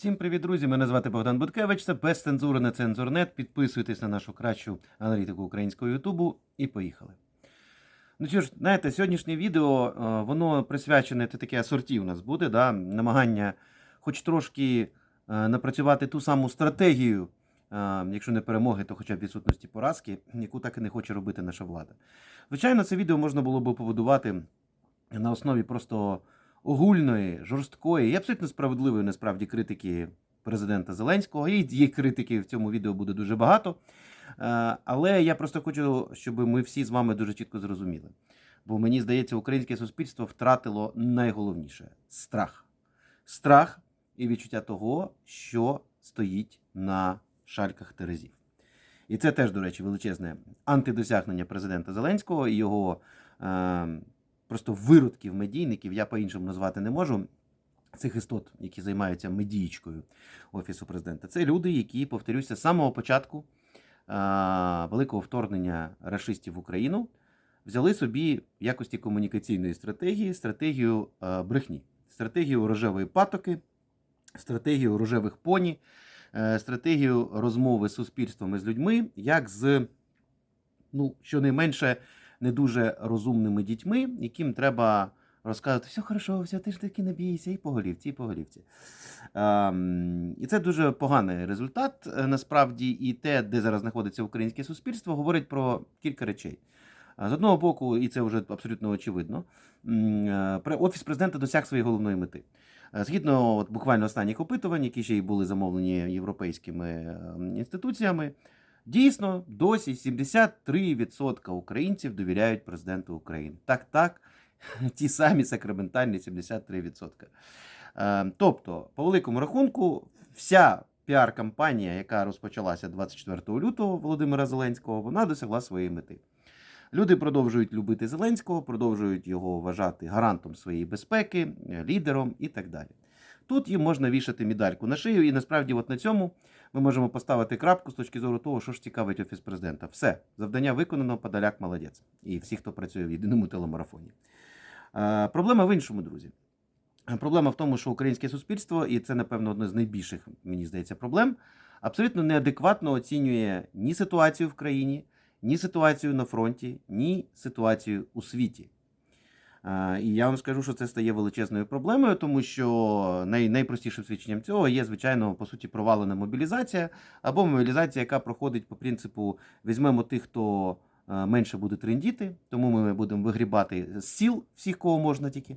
Всім привіт, друзі! Мене звати Богдан Буткевич. Це без цензури на цензурнет. Підписуйтесь на нашу кращу аналітику українського Ютубу і поїхали. Ну що ж, знаєте, сьогоднішнє відео е, воно присвячене це таке асорті у нас буде, да? намагання хоч трошки е, напрацювати ту саму стратегію, е, якщо не перемоги, то хоча б відсутності поразки, яку так і не хоче робити наша влада. Звичайно, це відео можна було б побудувати на основі просто огульної, жорсткої і абсолютно справедливої насправді критики президента Зеленського. І є критики в цьому відео буде дуже багато. Е, Але я просто хочу, щоб ми всі з вами дуже чітко зрозуміли. Бо мені здається, українське суспільство втратило найголовніше страх. Страх і відчуття того, що стоїть на шальках терезів. І це теж, до речі, величезне антидосягнення президента Зеленського і його е, просто виродків медійників, я по-іншому назвати не можу. Цих істот, які займаються медієчкою Офісу президента. Це люди, які, повторюся, з самого початку великого вторгнення рашистів в Україну взяли собі в якості комунікаційної стратегії стратегію брехні, стратегію рожевої патоки, стратегію рожевих поні, е, стратегію розмови з суспільством і з людьми, як з, ну, щонайменше, не дуже розумними дітьми, яким треба розказувати, все хорошо, все, ти ж таки не бійся, і по голівці, і по голівці. Ем, і це дуже поганий результат. е, Насправді, і те, де зараз знаходиться українське суспільство, говорить про кілька речей. Е, З одного боку, і це вже абсолютно очевидно, е, офіс президента досяг своєї головної мети. Згідно от, буквально останніх опитувань, які ще й були замовлені європейськими е, інституціями, дійсно досі 73% українців довіряють президенту України. Так, так, ті самі сакраментальні 73%. Е, Тобто, по великому рахунку, вся піар-кампанія, яка розпочалася 24 лютого Володимира Зеленського, вона досягла своєї мети. Люди продовжують любити Зеленського, продовжують його вважати гарантом своєї безпеки, е, лідером і так далі. Тут їм можна вішати медальку на шию, і насправді, от на цьому ми можемо поставити крапку з точки зору того, що ж цікавить офіс президента. Все, завдання виконано, Подоляк молодець. І всі, хто працює в єдиному телемарафоні. Проблема в іншому, друзі. Проблема в тому, що українське суспільство, і це, напевно, одне з найбільших, мені здається, проблем, абсолютно неадекватно оцінює ні ситуацію в країні, ні ситуацію на фронті, ні ситуацію у світі. Е, І я вам скажу, що це стає величезною проблемою, тому що най, найпростішим свідченням цього є, звичайно, по суті, провалена мобілізація або мобілізація, яка проходить по принципу: візьмемо тих, хто е, менше буде трендіти, тому ми будемо вигрібати з сіл всіх, кого можна тільки.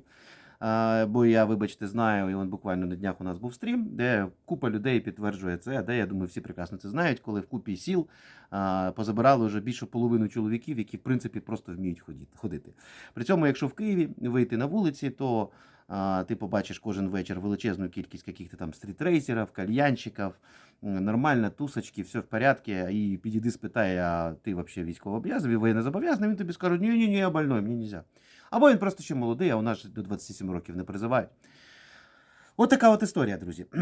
Е, Бо я, вибачте, знаю, і он буквально на днях у нас був стрім, де купа людей підтверджує це, де я думаю, всі прекрасно це знають, коли в купі сіл позабирали вже більше половину чоловіків, які в принципі просто вміють ходити. При цьому, якщо в Києві вийти на вулиці, то а, ти побачиш кожен вечір величезну кількість яких-то там стрітрейсерів, кальянщиків, нормально, тусочки, все в порядку, і підійди спитай, а ти взагалі військовообов'язаний, воєннозобов'язаний, він тобі скаже, ні, ні, ні, я больной, мені не можна. Або він просто ще молодий, а у нас до 27 років не призивають. От така от історія, друзі.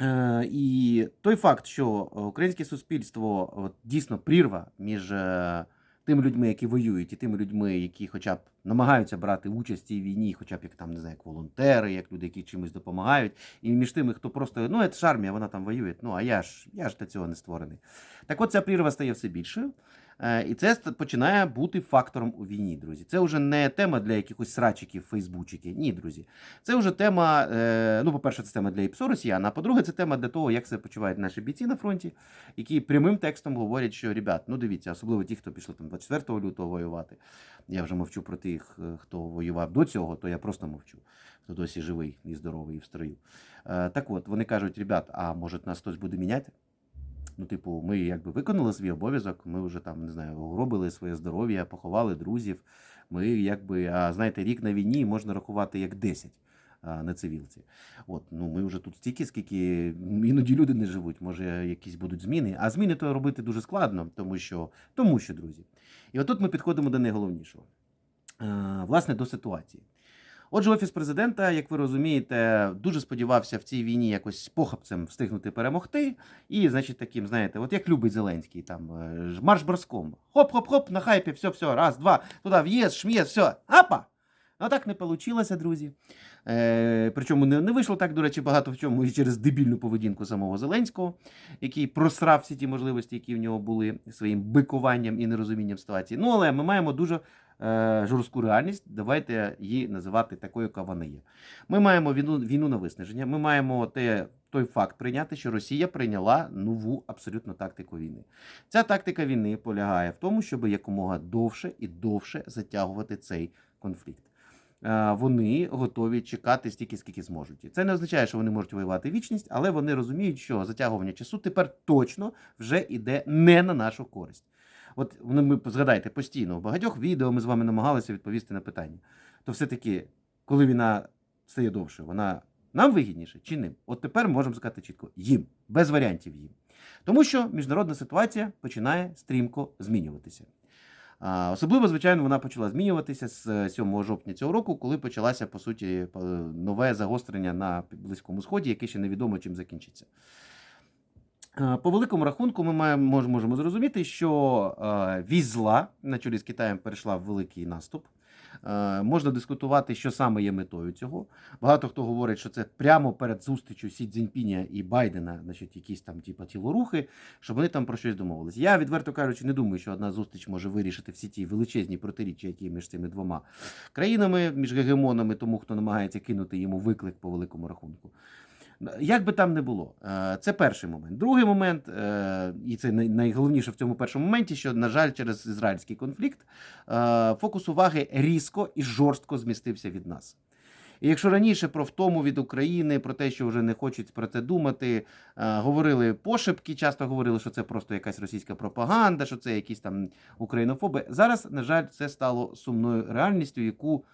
Е, І той факт, що українське суспільство от, дійсно прірва між е, тими людьми, які воюють, і тими людьми, які хоча б намагаються брати участь в цій війні, хоча б як там не знаю, як волонтери, як люди, які чимось допомагають, і між тими, хто просто ну це ж армія, вона там воює. Ну а я ж я ж для цього не створений. Так от ця прірва стає все більшою. Е, І це починає бути фактором у війні, друзі. Це вже не тема для якихось срачиків, фейсбучиків. Ні, друзі. Це вже тема. е, Ну, по-перше, це тема для ІПСО росіян, а по-друге, це тема для того, як себе почувають наші бійці на фронті, які прямим текстом говорять, що ребят, ну дивіться, особливо ті, хто пішли там 24 лютого воювати. Я вже мовчу про тих, е, хто воював до цього, то я просто мовчу, хто досі живий і здоровий і в строю. Так от, вони кажуть, ребят, а може нас хтось буде міняти? Ну, типу, ми якби виконали свій обов'язок, ми вже там не знаю, робили своє здоров'я, поховали друзів. Ми якби, а знаєте, рік на війні можна рахувати як 10 а, на цивілці. От, ну ми вже тут стільки, скільки іноді люди не живуть, може якісь будуть зміни. А зміни то робити дуже складно, тому що, тому що, друзі. І отут ми підходимо до найголовнішого. Власне, до ситуації. Отже, офіс президента, як ви розумієте, дуже сподівався в цій війні якось похапцем встигнути перемогти. І, значить, таким, знаєте, от як любить Зеленський, там е, марш броском. Хоп-хоп-хоп, на хайпі, все, все, раз, два, туди в'їзд, шм'єз, все, апа! Ну так не вийшло, друзі. Е, причому не, не вийшло так, до речі, багато в чому і через дебільну поведінку самого Зеленського, який просрав всі ті можливості, які в нього були своїм бикуванням і нерозумінням ситуації. Ну, але ми маємо дуже жорстку реальність. Давайте її називати такою, яка вона є. Ми маємо війну, війну на виснаження. Ми маємо те, той факт прийняти, що Росія прийняла нову абсолютно тактику війни. Ця тактика війни полягає в тому, щоб якомога довше і довше затягувати цей конфлікт. Е, Вони готові чекати стільки, скільки зможуть. Це не означає, що вони можуть воювати вічність, але вони розуміють, що затягування часу тепер точно вже йде не на нашу користь. От ну, ми згадайте постійно в багатьох відео ми з вами намагалися відповісти на питання. То все-таки, коли війна стає довше, вона нам вигідніше чи ним? От тепер можемо сказати чітко їм, без варіантів їм. Тому що міжнародна ситуація починає стрімко змінюватися. Особливо, звичайно, вона почала змінюватися з 7 жовтня цього року, коли почалося, по суті, нове загострення на Близькому Сході, яке ще невідомо чим закінчиться. Е, По великому рахунку, ми маємо, можемо зрозуміти, що е, вісь на чолі з Китаєм перейшла в великий наступ. Е, Можна дискутувати, що саме є метою цього. Багато хто говорить, що це прямо перед зустрічю Сі Цзіньпіня і Байдена, значить, якісь там типу, тілорухи, щоб вони там про щось домовились. Я, відверто кажучи, не думаю, що одна зустріч може вирішити всі ті величезні протиріччя, які між цими двома країнами, між гегемонами, тому хто намагається кинути йому виклик по великому рахунку. Як би там не було, е, це перший момент. Другий момент, е, і це найголовніше в цьому першому моменті, що, на жаль, через ізраїльський конфлікт е, фокус уваги різко і жорстко змістився від нас. І якщо раніше про втому від України, про те, що вже не хочуть про це думати, говорили пошепки, часто говорили, що це просто якась російська пропаганда, що це якісь там українофоби. Зараз, на жаль, це стало сумною реальністю, яку,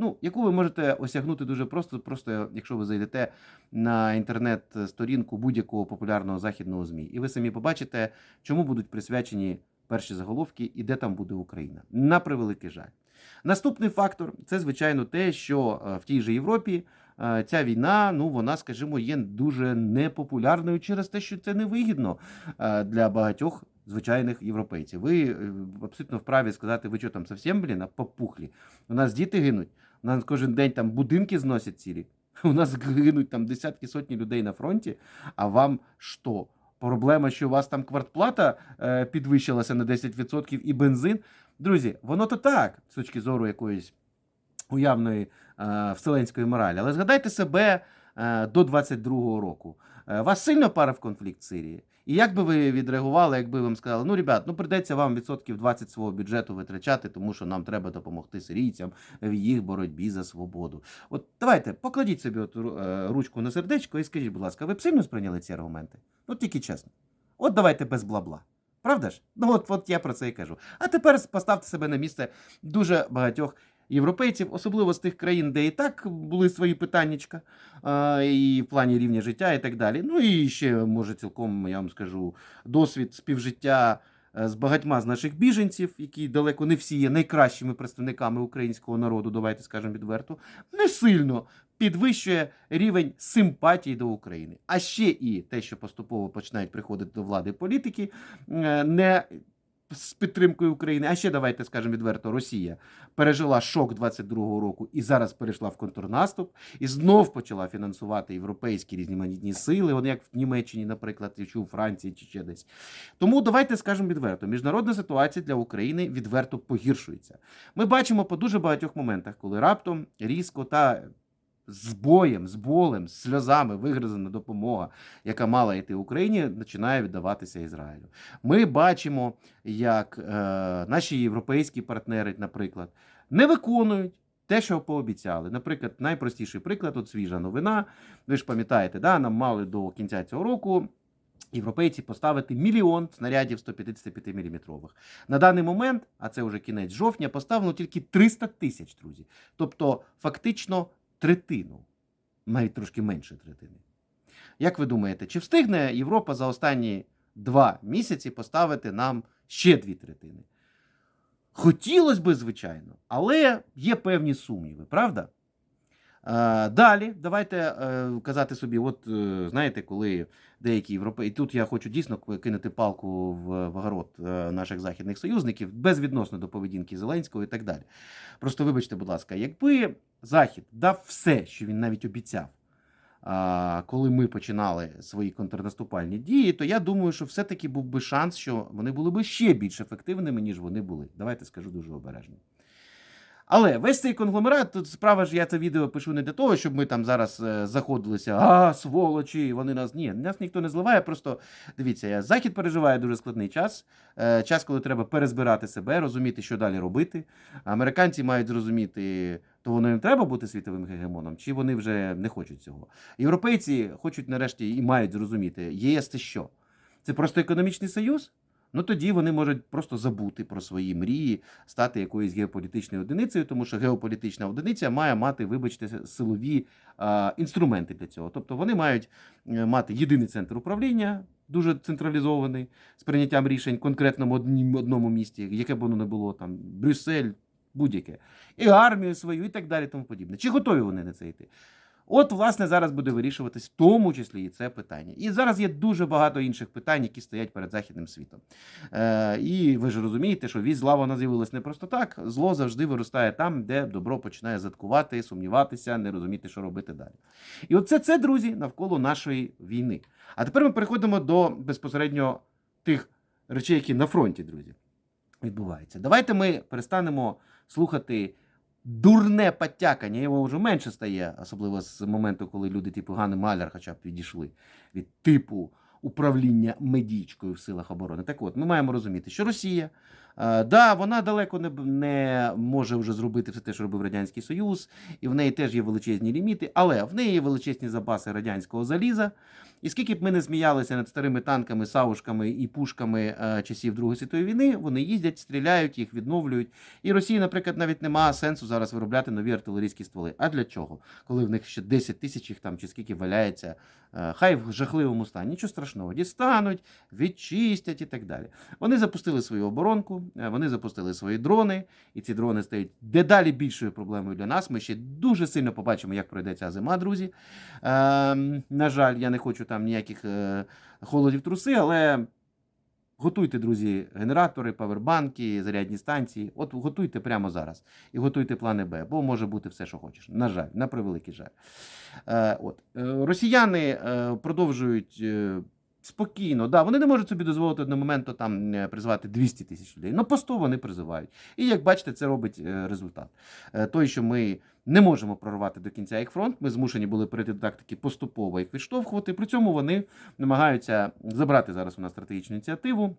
ну, яку ви можете осягнути дуже просто, просто якщо ви зайдете на інтернет-сторінку будь-якого популярного західного ЗМІ. І ви самі побачите, чому будуть присвячені перші заголовки і де там буде Україна. На превеликий жаль. Наступний фактор це, звичайно, те, що е, в тій же Європі е, ця війна, ну вона, скажімо, є дуже непопулярною через те, що це невигідно е, для багатьох звичайних європейців. Ви абсолютно вправі сказати, ви що там зовсім, блін, а попухлі. У нас діти гинуть, у нас кожен день там будинки зносять цілі. У нас гинуть там десятки сотні людей на фронті, а вам що? Проблема, що у вас там квартплата е, підвищилася на 10% і бензин. Друзі, воно то так, з точки зору якоїсь уявної е, вселенської моралі. Але згадайте себе е, до 22-го року. Е, вас сильно конфлікт в Сирії. І як би ви відреагували, якби вам сказали, ну, ребят, ну прийдеться вам відсотків 20 свого бюджету витрачати, тому що нам треба допомогти сирійцям в їх боротьбі за свободу. От давайте покладіть собі от, е, ручку на сердечко і скажіть, будь ласка, ви б сильно сприйняли ці аргументи? Ну тільки чесно. От давайте без бла-бла. Правда ж? Ну от, от я про це і кажу. А тепер поставте себе на місце дуже багатьох європейців, особливо з тих країн, де і так були свої питаннячка, і в плані рівня життя, і так далі. Ну і ще може цілком, я вам скажу, досвід співжиття е, з багатьма з наших біженців, які далеко не всі є найкращими представниками українського народу, давайте скажемо відверто, не сильно підвищує рівень симпатії до України. А ще і те, що поступово починають приходити до влади політики, е, не з підтримкою України. А ще давайте скажемо відверто, Росія пережила шок 22-го року і зараз перейшла в контрнаступ і знов почала фінансувати європейські різноманітні сили, вони як в Німеччині, наприклад, чи у Франції, чи ще десь. Тому давайте скажемо відверто: міжнародна ситуація для України відверто погіршується. Ми бачимо по дуже багатьох моментах, коли раптом різко та з боєм, з болем, з сльозами вигризана допомога, яка мала йти Україні, починає віддаватися Ізраїлю. Ми бачимо, як е, наші європейські партнери, наприклад, не виконують. Те, що пообіцяли. Наприклад, найпростіший приклад, от свіжа новина. Ви ж пам'ятаєте, да, нам мали до кінця цього року європейці поставити мільйон снарядів 155 мм. На даний момент, а це вже кінець жовтня, поставлено тільки 300 тисяч, друзі. Тобто, фактично, третину, навіть трошки менше третини. Як ви думаєте, чи встигне Європа за останні два місяці поставити нам ще дві третини? Хотілося би, звичайно, але є певні сумніви, правда? Е, Далі, давайте е, казати собі, от е, знаєте, коли деякі європейці, і тут я хочу дійсно кинути палку в, в огород е, наших західних союзників, безвідносно до поведінки Зеленського і так далі. Просто вибачте, будь ласка, якби Захід дав все, що він навіть обіцяв, коли ми починали свої контрнаступальні дії, то я думаю, що все-таки був би шанс, що вони були б ще більш ефективними, ніж вони були. Давайте скажу дуже обережно. Але весь цей конгломерат, тут справа ж я це відео пишу не для того, щоб ми там зараз е, заходилися, а, сволочі, вони нас. Ні, нас ніхто не зливає. Просто дивіться, я- Захід переживає дуже складний час. е, Час, коли треба перезбирати себе, розуміти, що далі робити. Американці мають зрозуміти, то воно їм треба бути світовим гегемоном, чи вони вже не хочуть цього. Європейці хочуть нарешті і мають зрозуміти, ЄС це що? Це просто економічний союз? Ну тоді вони можуть просто забути про свої мрії, стати якоюсь геополітичною одиницею, тому що геополітична одиниця має мати, вибачте, силові а, інструменти для цього. Тобто вони мають е, мати єдиний центр управління, дуже централізований, з прийняттям рішень конкретно в одному місті, яке б воно не було, там Брюссель, будь-яке, і армію свою, і так далі, тому подібне. Чи готові вони на це йти? От, власне, зараз буде вирішуватись в тому числі і це питання. І зараз є дуже багато інших питань, які стоять перед західним світом. Е, і ви ж розумієте, що вісь зла вона з'явилась не просто так. Зло завжди виростає там, де добро починає заткувати, сумніватися, не розуміти, що робити далі. І оце це, друзі, навколо нашої війни. А тепер ми переходимо до безпосередньо тих речей, які на фронті, друзі, відбуваються. Давайте ми перестанемо слухати. Дурне подтякання, його вже менше стає, особливо з моменту, коли люди, типу Ганни Маляр, хоча б відійшли від типу управління медічкою в силах оборони. Так от, ми маємо розуміти, що Росія, да, вона далеко не, не може вже зробити все те, що робив Радянський Союз, і в неї теж є величезні ліміти, але в неї є величезні запаси радянського заліза. І скільки б ми не сміялися над старими танками, саушками і пушками е, часів Другої світової війни, вони їздять, стріляють, їх відновлюють. І Росії, наприклад, навіть немає сенсу зараз виробляти нові артилерійські стволи. А для чого? Коли в них ще 10 тисяч їх там чи скільки валяється, е, хай в жахливому стані, нічого страшного, дістануть, відчистять і так далі. Вони запустили свою оборонку, е, вони запустили свої дрони, і ці дрони стають дедалі більшою проблемою для нас. Ми ще дуже сильно побачимо, як пройде ця зима, друзі. Ем, на жаль, я не хочу там ніяких е, холодів труси, але готуйте, друзі, генератори, павербанки, зарядні станції. От готуйте прямо зараз. І готуйте плани Б, бо може бути все, що хочеш. На жаль, на превеликий жаль. Е, от. Е, росіяни е, продовжують. Спокійно, да, вони не можуть собі дозволити одного моменту там е, призвати 200 тисяч людей. Ну, по 100 вони призивають. І як бачите, це робить е, результат. Е, Той, що ми не можемо прорвати до кінця їх фронт, ми змушені були перейти до тактики поступово їх відштовхувати. При цьому вони намагаються забрати зараз у нас стратегічну ініціативу.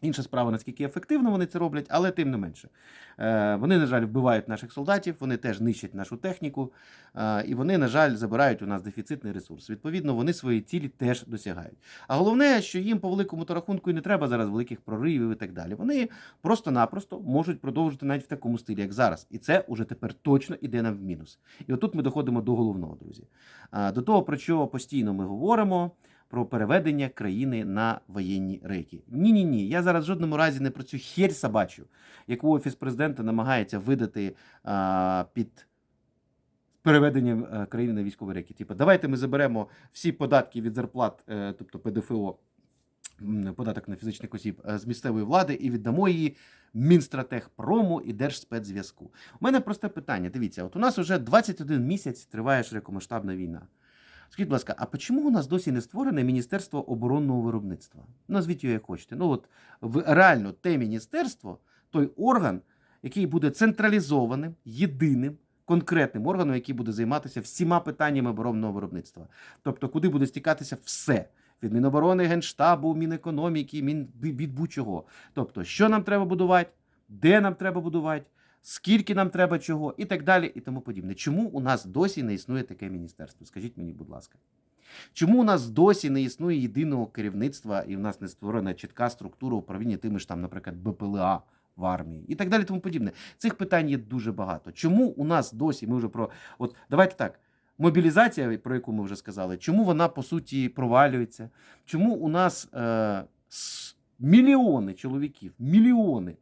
Інша справа, наскільки ефективно вони це роблять, але тим не менше. Е, Вони, на жаль, вбивають наших солдатів, вони теж нищать нашу техніку, е, і вони, на жаль, забирають у нас дефіцитний ресурс. Відповідно, вони свої цілі теж досягають. А головне, що їм по великому то рахунку і не треба зараз великих проривів і так далі. Вони просто-напросто можуть продовжити навіть в такому стилі, як зараз. І це уже тепер точно іде нам в мінус. І отут ми доходимо до головного, друзі. До того, про що постійно ми говоримо. Про переведення країни на воєнні рейки. Ні, ні, ні. Я зараз в жодному разі не про цю херь собачу, яку офіс президента намагається видати а, під переведенням е, країни на військові рейки. Типу, давайте ми заберемо всі податки від зарплат, е, тобто ПДФО, податок на фізичних осіб е, з місцевої влади і віддамо її Мінстратегпрому і Держспецзв'язку. У мене просте питання. Дивіться, от у нас вже 21 місяць триває широкомасштабна війна. Скажіть, будь ласка, а чому у нас досі не створене Міністерство оборонного виробництва? Назвіть його як хочете. Ну от в реально те міністерство, той орган, який буде централізованим, єдиним, конкретним органом, який буде займатися всіма питаннями оборонного виробництва. Тобто, куди буде стікатися все. Від Міноборони, Генштабу, Мінекономіки, Мін від будь-чого. Тобто, що нам треба будувати, де нам треба будувати, скільки нам треба чого, і так далі, і тому подібне. Чому у нас досі не існує таке міністерство? Скажіть мені, будь ласка. Чому у нас досі не існує єдиного керівництва і в нас не створена чітка структура управління тими ж там, наприклад, БПЛА в армії і так далі, тому подібне. Цих питань є дуже багато. Чому у нас досі ми вже про от давайте так. Мобілізація, про яку ми вже сказали, чому вона по суті провалюється? Чому у нас е, мільйони чоловіків, мільйони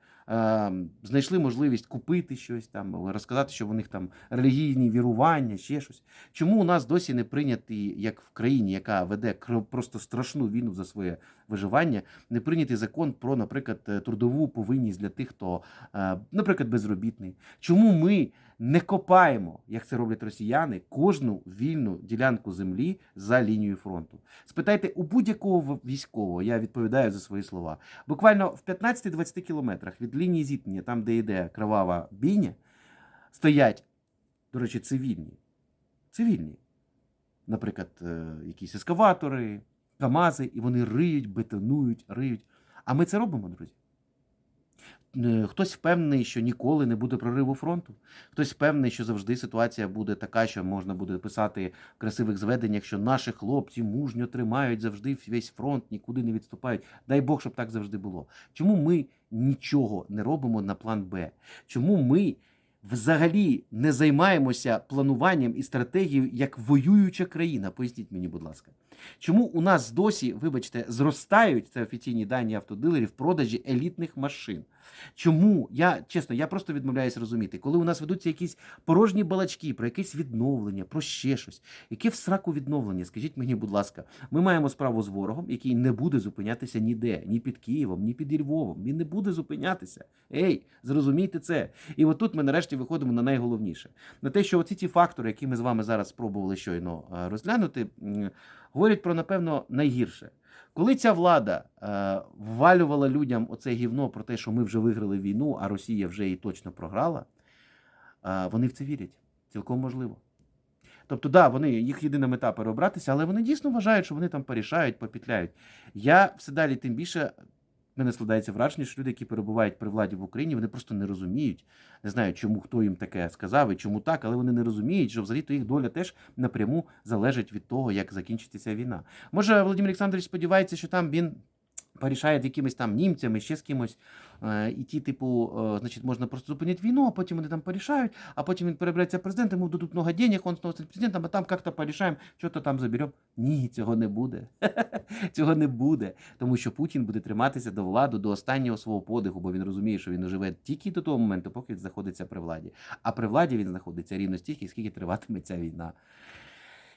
знайшли можливість купити щось там, розказати, що в них там релігійні вірування, ще щось. Чому у нас досі не прийнятий, як в країні, яка веде просто страшну війну за своє виживання, не прийнятий закон про, наприклад, е, трудову повинність для тих, хто, е, наприклад, безробітний? Чому ми не копаємо, як це роблять росіяни, кожну вільну ділянку землі за лінією фронту? Спитайте у будь-якого військового, я відповідаю за свої слова. Буквально в 15-20 кілометрах від лінії зіткнення, там, де йде кровава бійня, стоять, до речі, цивільні. Цивільні. Наприклад, е, якісь ескаватори, КАМАЗи, і вони риють, бетонують, риють. А ми це робимо, друзі. Е, Хтось впевнений, що ніколи не буде прориву фронту. Хтось впевнений, що завжди ситуація буде така, що можна буде писати в красивих зведеннях, що наші хлопці мужньо тримають завжди весь фронт, нікуди не відступають. Дай Бог, щоб так завжди було. Чому ми нічого не робимо на план Б? Чому ми взагалі не займаємося плануванням і стратегією як воююча країна? Поясніть мені, будь ласка. Чому у нас досі, вибачте, зростають це офіційні дані автодилерів продажі елітних машин? Чому я чесно, я просто відмовляюсь розуміти, коли у нас ведуться якісь порожні балачки про якесь відновлення, про ще щось, яке в сраку відновлення? Скажіть мені, будь ласка, ми маємо справу з ворогом, який не буде зупинятися ніде, ні під Києвом, ні під Львовом. Він не буде зупинятися. Ей, зрозумійте це. І отут ми нарешті виходимо на найголовніше: на те, що оці ті фактори, які ми з вами зараз спробували щойно е, розглянути, говорять про напевно найгірше. Коли ця влада е, ввалювала людям оце гівно про те, що ми вже виграли війну, а Росія вже і точно програла, е, вони в це вірять. Цілком можливо. Тобто, да, вони їх єдина мета переобратися, але вони дійсно вважають, що вони там порішають, попітляють. Я все далі тим більше. Мене складається враження, що люди, які перебувають при владі в Україні, вони просто не розуміють, не знаю, чому хто їм таке сказав і чому так, але вони не розуміють, що взагалі то їх доля теж напряму залежить від того, як закінчиться ця війна. Може, Володимир Олександрович сподівається, що там він порішає з якимись там німцями, ще з кимось, е, і ті, типу, е, значить, можна просто зупинити війну, а потім вони там порішають, а потім він перебереться президентом, йому дадуть много денег, він знову стане президентом, а там як-то порішаємо, що-то там заберемо. Ні, цього не буде. цього не буде. Тому що Путін буде триматися до влади до останнього свого подиху, бо він розуміє, що він живе тільки до того моменту, поки він знаходиться при владі. А при владі він знаходиться рівно стільки, скільки триватиме ця війна.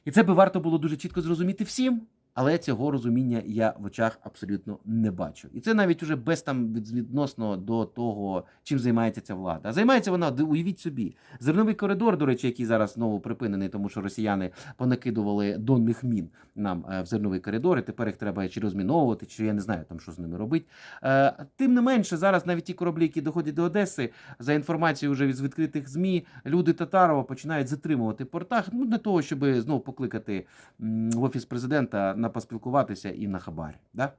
І це би варто було дуже чітко зрозуміти всім. Але цього розуміння я в очах абсолютно не бачу. І це навіть уже без там відносно до того, чим займається ця влада. Займається вона, уявіть собі, зерновий коридор, до речі, який зараз знову припинений, тому що росіяни понакидували донних мін нам е, в зерновий коридор, і тепер їх треба чи розміновувати, чи я не знаю там, що з ними робити. Е, Тим не менше, зараз навіть ті кораблі, які доходять до Одеси, за інформацією вже від відкритих ЗМІ, люди Татарова починають затримувати портах, ну для того, щоб знову покликати в офіс президента на поспілкуватися і на хабарі. Да?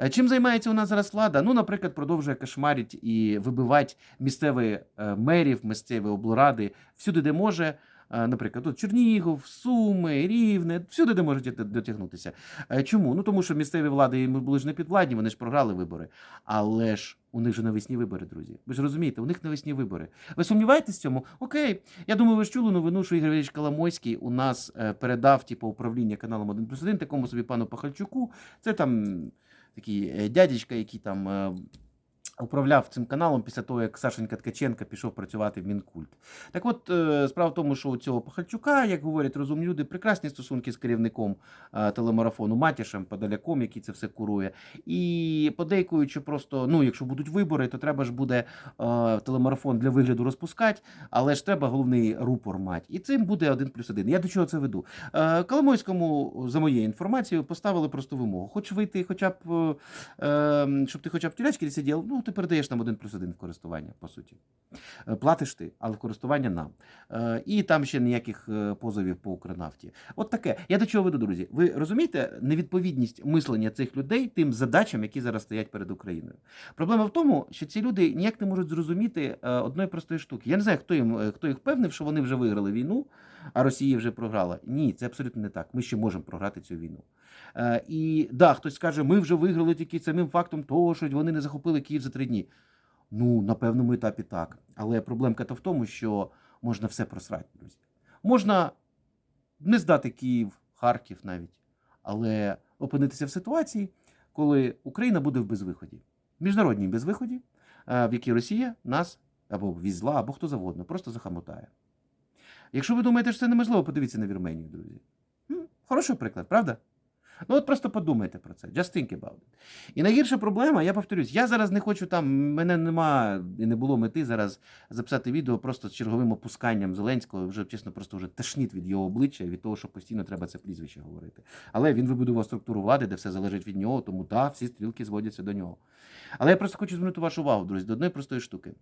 Е, Чим займається у нас зараз влада? Ну, наприклад, продовжує кошмарити і вибивати місцеві е, мерів, місцеві облради всюди, де може. Е, Наприклад, тут Чернігів, Суми, Рівне, всюди, де можуть дотягнутися. Е, Чому? Ну тому що місцеві влади їм були ж не підвладні, вони ж програли вибори. Але ж у них же навесні вибори, друзі. Ви ж розумієте, у них навесні вибори. Ви сумніваєтесь в цьому? Окей. Я думаю, ви ж чули новину, що Ігор Валерійович Коломойський у нас е, передав типу, управління каналом 1 плюс 1 такому собі пану Пахальчуку. Це там такий дядечка, який там. Управляв цим каналом після того, як Сашенька Ткаченка пішов працювати в Мінкульт. Так от, е, справа в тому, що у цього Пахальчука, як говорять розумні люди, прекрасні стосунки з керівником е, телемарафону Матішем, Подоляком, який це все курує. І подейкують, що просто, ну, якщо будуть вибори, то треба ж буде е, телемарафон для вигляду розпускати, але ж треба головний рупор мати. І цим буде один плюс один. Я до чого це веду? Коломойському, за моєю інформацією, поставили просто вимогу. Хоч вийти, хоча б, щоб ти хоча б в сидів, ну ти передаєш нам один плюс один в користування, по суті. Е, Платиш ти, але користування нам. Е, І там ще ніяких е, позовів по Укрнафті. От таке. Я до чого веду, друзі? Ви розумієте невідповідність мислення цих людей тим задачам, які зараз стоять перед Україною? Проблема в тому, що ці люди ніяк не можуть зрозуміти одної простої штуки. Я не знаю, хто їм хто їх впевнив, що вони вже виграли війну, а Росія вже програла. Ні, це абсолютно не так. Ми ще можемо програти цю війну. Е, І да, хтось скаже, ми вже виграли тільки самим фактом того, що вони не захопили Київ за три дні. Ну, на певному етапі так. Але проблемка то в тому, що можна все просрати, друзі. Можна не здати Київ, Харків навіть, але опинитися в ситуації, коли Україна буде в безвиході. Міжнародній безвиході, е, в якій Росія нас або візла, або хто завгодно, просто захамотає. Якщо ви думаєте, що це неможливо, подивіться на Вірменію, друзі. Хороший приклад, правда? Ну от просто подумайте про це. Just think about it. І найгірша проблема, я повторюсь, я зараз не хочу там, мене нема і не було мети зараз записати відео просто з черговим опусканням Зеленського. Вже чесно, просто вже тошнить від його обличчя, від того, що постійно треба це прізвище говорити. Але він вибудував структуру влади, де все залежить від нього, тому так, всі стрілки зводяться до нього. Але я просто хочу звернути вашу увагу, друзі, до одної простої штуки.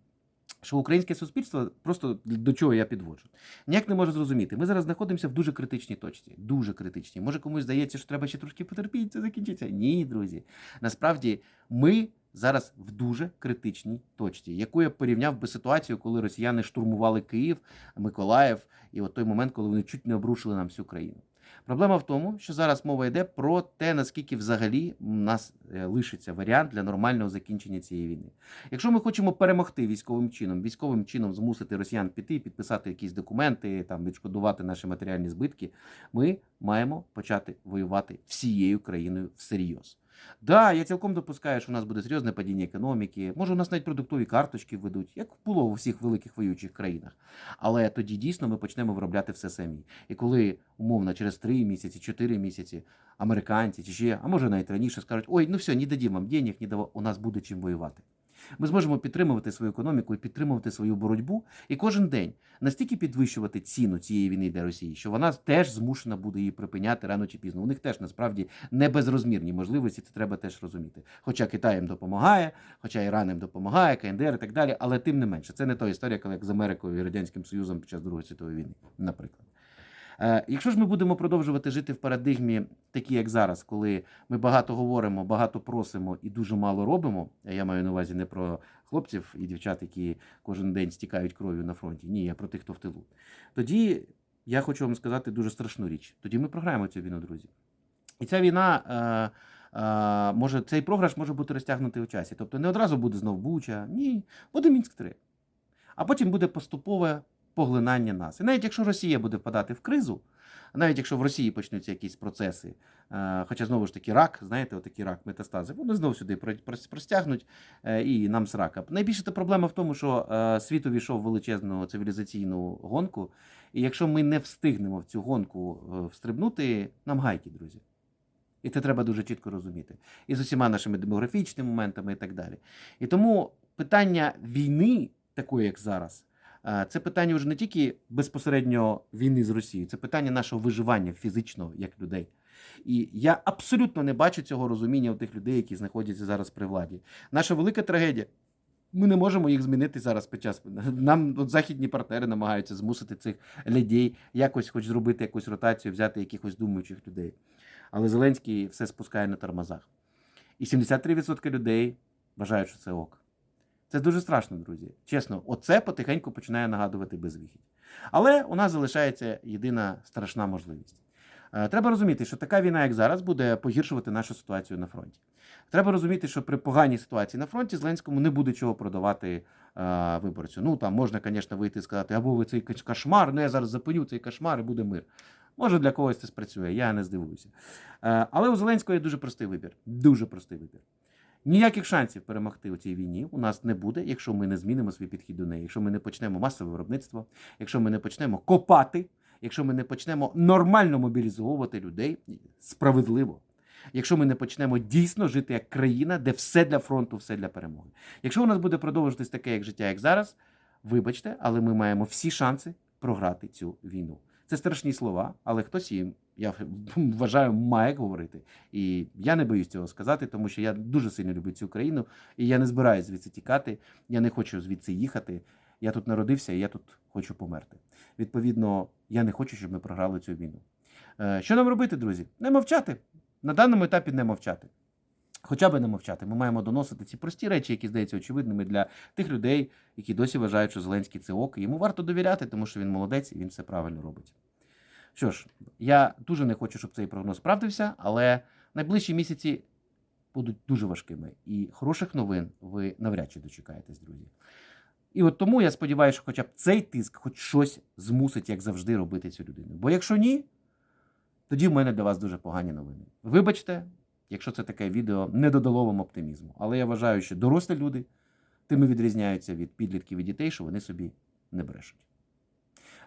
Що українське суспільство просто до чого я підводжу. Ніяк не може зрозуміти. Ми зараз знаходимося в дуже критичній точці. Дуже критичній. Може комусь здається, що треба ще трошки потерпіти, це закінчиться. Ні, друзі. Насправді, ми зараз в дуже критичній точці, яку я порівняв би ситуацію, коли росіяни штурмували Київ, Миколаїв, і от той момент, коли вони чуть не обрушили нам всю країну. Проблема в тому, що зараз мова йде про те, наскільки взагалі у нас е, лишиться варіант для нормального закінчення цієї війни. Якщо ми хочемо перемогти військовим чином, військовим чином змусити росіян піти, підписати якісь документи, там відшкодувати наші матеріальні збитки, ми маємо почати воювати всією країною всерйоз. Да, я цілком допускаю, що у нас буде серйозне падіння економіки. Може, у нас навіть продуктові карточки введуть, як було у всіх великих воюючих країнах. Але тоді дійсно ми почнемо виробляти все самі. І коли умовно через 3 місяці, 4 місяці американці чи ще, а може навіть раніше скажуть: ой, ну все, не дадім вам денег, не дав... у нас буде чим воювати. Ми зможемо підтримувати свою економіку і підтримувати свою боротьбу, і кожен день настільки підвищувати ціну цієї війни для Росії, що вона теж змушена буде її припиняти рано чи пізно. У них теж насправді не безрозмірні можливості, це треба теж розуміти. Хоча Китай їм допомагає, хоча Іран їм допомагає, КНДР і так далі, але тим не менше, це не та історія, як з Америкою і Радянським Союзом під час Другої світової війни, наприклад. Е, Якщо ж ми будемо продовжувати жити в парадигмі, такі як зараз, коли ми багато говоримо, багато просимо і дуже мало робимо, я маю на увазі не про хлопців і дівчат, які кожен день стікають кров'ю на фронті, ні, я про тих, хто в тилу. Тоді я хочу вам сказати дуже страшну річ. Тоді ми програємо цю війну, друзі. І ця війна. Е, е, Може, цей програш може бути розтягнутий у часі. Тобто не одразу буде знов Буча, ні, буде Мінськ 3. А потім буде поступове поглинання нас. І навіть якщо Росія буде впадати в кризу, навіть якщо в Росії почнуться якісь процеси, е, хоча знову ж таки рак, знаєте, отакий рак метастази, вони знову сюди про- про- простягнуть е, і нам срака. Найбільша та проблема в тому, що е, світ увійшов в величезну цивілізаційну гонку, і якщо ми не встигнемо в цю гонку встрибнути, нам гайки, друзі. І це треба дуже чітко розуміти. І з усіма нашими демографічними моментами і так далі. І тому питання війни, такої як зараз, це питання вже не тільки безпосередньо війни з Росією, це питання нашого виживання фізичного як людей. І я абсолютно не бачу цього розуміння у тих людей, які знаходяться зараз при владі. Наша велика трагедія. Ми не можемо їх змінити зараз під час. Нам от західні партнери намагаються змусити цих людей якось хоч зробити якусь ротацію, взяти якихось думаючих людей. Але Зеленський все спускає на тормозах. І 73% людей вважають, що це ок. Це дуже страшно, друзі. Чесно, оце потихеньку починає нагадувати безвихідь. Але у нас залишається єдина страшна можливість. Е, Треба розуміти, що така війна, як зараз, буде погіршувати нашу ситуацію на фронті. Треба розуміти, що при поганій ситуації на фронті Зеленському не буде чого продавати е, виборцю. Ну там можна, звісно, вийти і сказати, або ви цей кошмар, ну я зараз запиню цей кошмар і буде мир. Може, для когось це спрацює, я не здивуюся. Е, Але у Зеленського є дуже простий вибір. Дуже простий вибір. Ніяких шансів перемогти у цій війні у нас не буде, якщо ми не змінимо свій підхід до неї, якщо ми не почнемо масове виробництво, якщо ми не почнемо копати, якщо ми не почнемо нормально мобілізовувати людей справедливо. Якщо ми не почнемо дійсно жити як країна, де все для фронту, все для перемоги. Якщо у нас буде продовжуватись таке, як життя, як зараз, вибачте, але ми маємо всі шанси програти цю війну. Це страшні слова, але хтось їм, я вважаю, має говорити. І я не боюсь цього сказати, тому що я дуже сильно люблю цю країну, і я не збираюся звідси тікати. Я не хочу звідси їхати. Я тут народився, і я тут хочу померти. Відповідно, я не хочу, щоб ми програли цю війну. Е, Що нам робити, друзі? Не мовчати. На даному етапі не мовчати. Хоча би не мовчати. Ми маємо доносити ці прості речі, які здаються очевидними для тих людей, які досі вважають, що Зеленський це ок. Йому варто довіряти, тому що він молодець і він все правильно робить. Що ж, я дуже не хочу, щоб цей прогноз справдився, але найближчі місяці будуть дуже важкими. І хороших новин ви навряд чи дочекаєтесь, друзі. І от тому я сподіваюся, що хоча б цей тиск хоч щось змусить, як завжди, робити цю людину. Бо якщо ні, тоді в мене для вас дуже погані новини. Вибачте, якщо це таке відео не додало вам оптимізму. Але я вважаю, що дорослі люди тими відрізняються від підлітків і дітей, що вони собі не брешуть.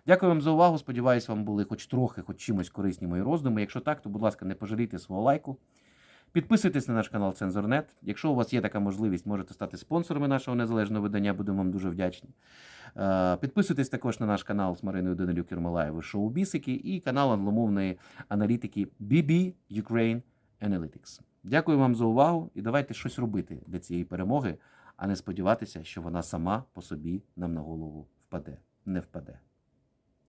Дякую вам за увагу. Сподіваюсь, вам були хоч трохи, хоч чимось корисні мої роздуми. Якщо так, то, будь ласка, не пожалійте свого лайку. Підписуйтесь на наш канал Цензорнет. Якщо у вас є така можливість, можете стати спонсорами нашого незалежного видання, будемо вам дуже вдячні. Е, Підписуйтесь також на наш канал з Мариною Данилюк Юрмалаєвою Шоу Бісики і канал англомовної аналітики BB Ukraine Analytics. Дякую вам за увагу і давайте щось робити для цієї перемоги, а не сподіватися, що вона сама по собі нам на голову впаде. Не впаде.